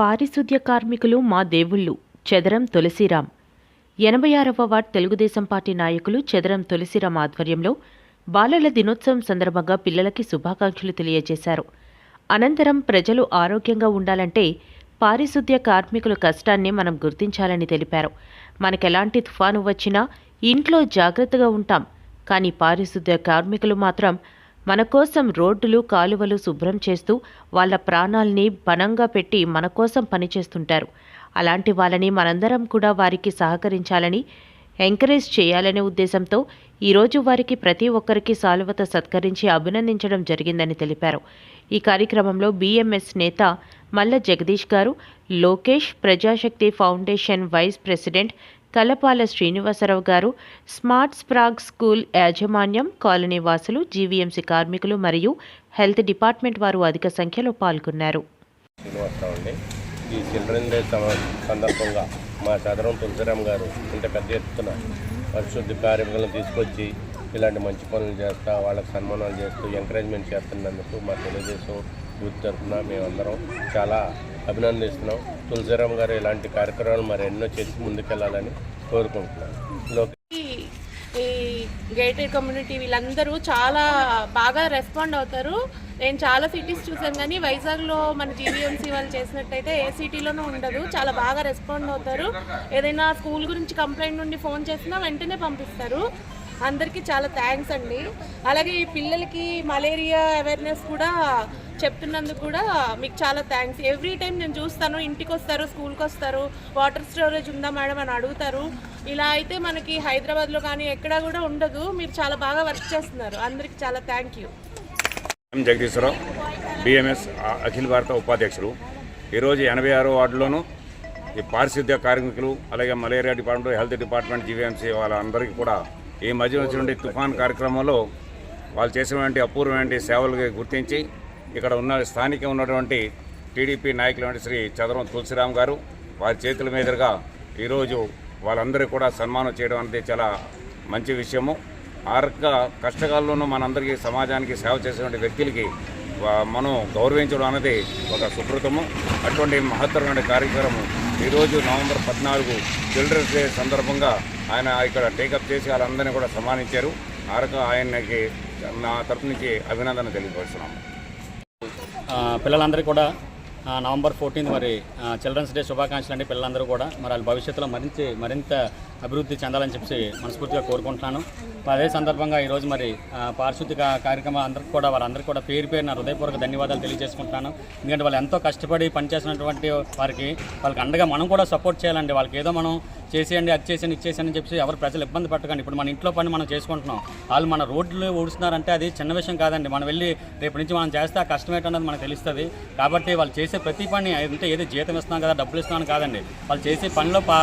పారిశుద్ధ్య కార్మికులు మా దేవుళ్ళు చెదరం తులసిరాం. ఎనభై ఆరవ వార్డ్ తెలుగుదేశం పార్టీ నాయకులు చెదరం తులసిరాం ఆధ్వర్యంలో బాలల దినోత్సవం సందర్భంగా పిల్లలకి శుభాకాంక్షలు తెలియజేశారు. అనంతరం ప్రజలు ఆరోగ్యంగా ఉండాలంటే పారిశుద్ధ్య కార్మికుల కష్టాన్ని మనం గుర్తించాలని తెలిపారు. మనకెలాంటి తుఫాను వచ్చినా ఇంట్లో జాగ్రత్తగా ఉంటాం. కానీ పారిశుద్ధ్య కార్మికులు మాత్రం మన కోసం రోడ్డులు కాలువలు శుభ్రం చేస్తూ వాళ్ళ ప్రాణాల్ని బనంగా పెట్టి మన కోసం పనిచేస్తుంటారు అలాంటి వాళ్ళని మనందరం కూడా వారికి సహకరించాలని ఎంకరేజ్ చేయాలనే ఉద్దేశంతో ఈరోజు వారికి ప్రతి ఒక్కరికి సాలువత సత్కరించి అభినందించడం జరిగిందని తెలిపారు. ఈ కార్యక్రమంలో బీఎంఎస్ నేత మల్ల జగదీష్ గారు Lokesh Prajasakti foundation vice president Kalapala Srinivasarao గారు స్మార్ట్ స్ప్రాగ్ స్కూల్ యాజమాన్యం కాలనీ వాసులు జీవీఎంసీ కార్మికులు మరియు హెల్త్ డిపార్ట్మెంట్ వారు అధిక సంఖ్యలో పాల్గొన్నారు. ఈ చిల్డ్రన్ డే సందర్భంగా మా సదరం తులసిరామ్ గారు ఇంత పెద్ద ఎత్తున పరిశుద్ధి కార్మికులను తీసుకొచ్చి ఇలాంటి మంచి పనులు చేస్తా వాళ్ళకి సన్మానాలు చేస్తూ ఎంకరేజ్మెంట్ చేస్తున్నందుకు మా తెలుగుదేశం యూత్ తరఫున మేమందరం చాలా అభినందిస్తున్నాం. తులసిరామ్ గారు ఇలాంటి కార్యక్రమాలు మరి ఎన్నో చేసి ముందుకెళ్ళాలని కోరుకుంటున్నాను ఈ గేటెడ్ కమ్యూనిటీ వీళ్ళందరూ చాలా బాగా రెస్పాండ్ అవుతారు. నేను చాలా సిటీస్ చూసాను కానీ వైజాగ్లో మన జీవీఎంసీ వాళ్ళు చేసినట్టయితే ఏ సిటీలోనూ ఉండదు. చాలా బాగా రెస్పాండ్ అవుతారు. ఏదైనా స్కూల్ గురించి కంప్లైంట్ నుండి ఫోన్ చేసినా వెంటనే పంపిస్తారు. అందరికీ చాలా థ్యాంక్స్ అండి. అలాగే ఈ పిల్లలకి మలేరియా అవేర్నెస్ కూడా చెప్తున్నందుకు కూడా మీకు చాలా థ్యాంక్స్. ఎవ్రీ టైం నేను చూస్తాను ఇంటికి వస్తారు స్కూల్కి వస్తారు వాటర్ స్టోరేజ్ ఉందా మేడం అని అడుగుతారు. ఇలా అయితే మనకి హైదరాబాద్లో కానీ ఎక్కడా కూడా ఉండదు. మీరు చాలా బాగా వర్క్ చేస్తున్నారు. అందరికీ చాలా thank you. M Jagadeeswararao BMS అఖిల భారత ఉపాధ్యక్షులు. ఈరోజు ఎనభై ఆరో వార్డులోను ఈ పారిశుద్ధ్య కార్మికులు అలాగే malaria department health department GVMC వాళ్ళందరికీ కూడా ఈ మధ్య వచ్చినటువంటి తుఫాన్ కార్యక్రమంలో వాళ్ళు చేసినటువంటి అపూర్వమైన సేవలు గుర్తించి ఇక్కడ ఉన్న స్థానిక ఉన్నటువంటి టీడీపీ నాయకులైన శ్రీ చదరం తులసిరామ్ గారు వారి చేతుల మీదుగా ఈరోజు వాళ్ళందరికీ కూడా సన్మానం చేయడం అనేది చాలా మంచి విషయము. ఆ రకంగా కష్టకాలంలోనూ మనందరికీ సమాజానికి సేవ చేసినటువంటి వ్యక్తులకి మనం గౌరవించడం అనేది ఒక సుకృతము. అటువంటి మహత్తరమైన కార్యక్రమం ఈరోజు నవంబర్ పద్నాలుగు చిల్డ్రన్స్ డే సందర్భంగా ఆయన ఇక్కడ టేకప్ చేసి వాళ్ళందరినీ కూడా సన్మానించారు. ఆ రకంగా ఆయనకి నా తరపు నుంచి అభినందన తెలియపరుస్తున్నాము పిల్లలందరికీ కూడా నవంబర్ ఫోర్టీన్త్ మరి చిల్డ్రన్స్ డే శుభాకాంక్షలు అండి పిల్లలందరూ కూడా. మరి వాళ్ళ భవిష్యత్తులో మరింత మరింత అభివృద్ధి చెందాలని చెప్పి మనస్ఫూర్తిగా కోరుకుంటున్నాను. అదే సందర్భంగా ఈరోజు మరి ఆ, పారిశుద్ధ్య కార్యక్రమం అందరికీ కూడా వాళ్ళందరికీ కూడా పేరు పేరు నా హృదయపూర్వక ధన్యవాదాలు తెలియజేసుకుంటున్నాను. ఎందుకంటే వాళ్ళు ఎంతో కష్టపడి పనిచేసినటువంటి వారికి వాళ్ళకి అండగా మనం కూడా సపోర్ట్ చేయాలండి. వాళ్ళకి ఏదో మనం చేసేయండి అది చేసేయండి ఇచ్చేసేయండి అని చెప్పి ఎవరు ప్రజలు ఇబ్బంది పెట్టకండి. ఇప్పుడు మన ఇంట్లో పని మనం చేసుకుంటున్నాం. వాళ్ళు మన రోడ్లు ఊడుస్తున్నారంటే అది చిన్న విషయం కాదండి. మనం వెళ్ళి రేపు నుంచి మనం చేస్తే ఆ కష్టం ఏంటన్నది మనకు తెలుస్తుంది. కాబట్టి వాళ్ళు చేసే ప్రతి పని అంటే ఏదో జీతం ఇస్తున్నాం కదా డబ్బులు ఇస్తున్నాను కాదండి. వాళ్ళు చేసే పనిలో పా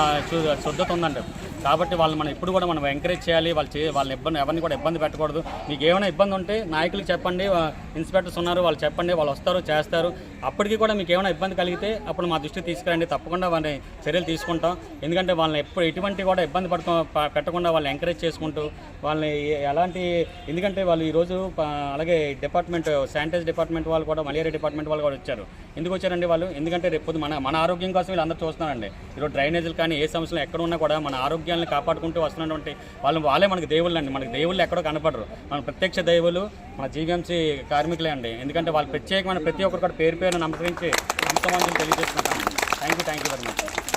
శుద్ధత ఉందండి. కాబట్టి వాళ్ళు మనం ఇప్పుడు కూడా మనం ఎంకరేజ్ చేయాలి. వాళ్ళు చే వాళ్ళని ఇబ్బంది ఎవరిని కూడా ఇబ్బంది పెట్టకూడదు. మీకు ఏమైనా ఇబ్బంది ఉంటే నాయకులకు చెప్పండి ఇన్స్పెక్టర్స్ ఉన్నారు వాళ్ళు చెప్పండి వాళ్ళు వస్తారు చేస్తారు. అప్పటికి కూడా మీకు ఏమైనా ఇబ్బంది కలిగితే అప్పుడు మా దృష్టికి తీసుకురండి. తప్పకుండా వాళ్ళని చర్యలు తీసుకుంటాం. ఎందుకంటే వాళ్ళని ఎప్పుడు ఎటువంటి కూడా ఇబ్బంది పడుకో పెట్టకుండా వాళ్ళని ఎంకరేజ్ చేసుకుంటూ వాళ్ళని ఎలాంటి ఎందుకంటే వాళ్ళు ఈరోజు అలాగే డిపార్ట్మెంట్ శానిటైజ్ డిపార్ట్మెంట్ వాళ్ళు కూడా మలేరియా డిపార్ట్మెంట్ వాళ్ళు కూడా వచ్చారు. ఎందుకు వచ్చారండి వాళ్ళు? ఎందుకంటే రేపు మన మన ఆరోగ్యం కోసం వీళ్ళందరూ చూస్తున్నారండి. ఈరోజు డ్రైనేజీలు కానీ ఏ సమస్యలు ఎక్కడ ఉన్నా కూడా మన ఆరోగ్యం ఆరోగ్యాన్ని కాపాడుకుంటూ వస్తున్నటువంటి వాళ్ళు వాళ్ళే మనకి దేవుళ్ళు అండి. మనకు దేవుళ్ళు ఎక్కడో కనపడరు. మన ప్రత్యక్ష దేవులు మన జీవీఎంసీ కార్మికులే అండి. ఎందుకంటే వాళ్ళు ప్రత్యేకమైన ప్రతి ఒక్కరు కూడా పేరు పేరు నమస్కరించి ఎంతమందిని తెలియజేసుకుంటాను thank you thank you very much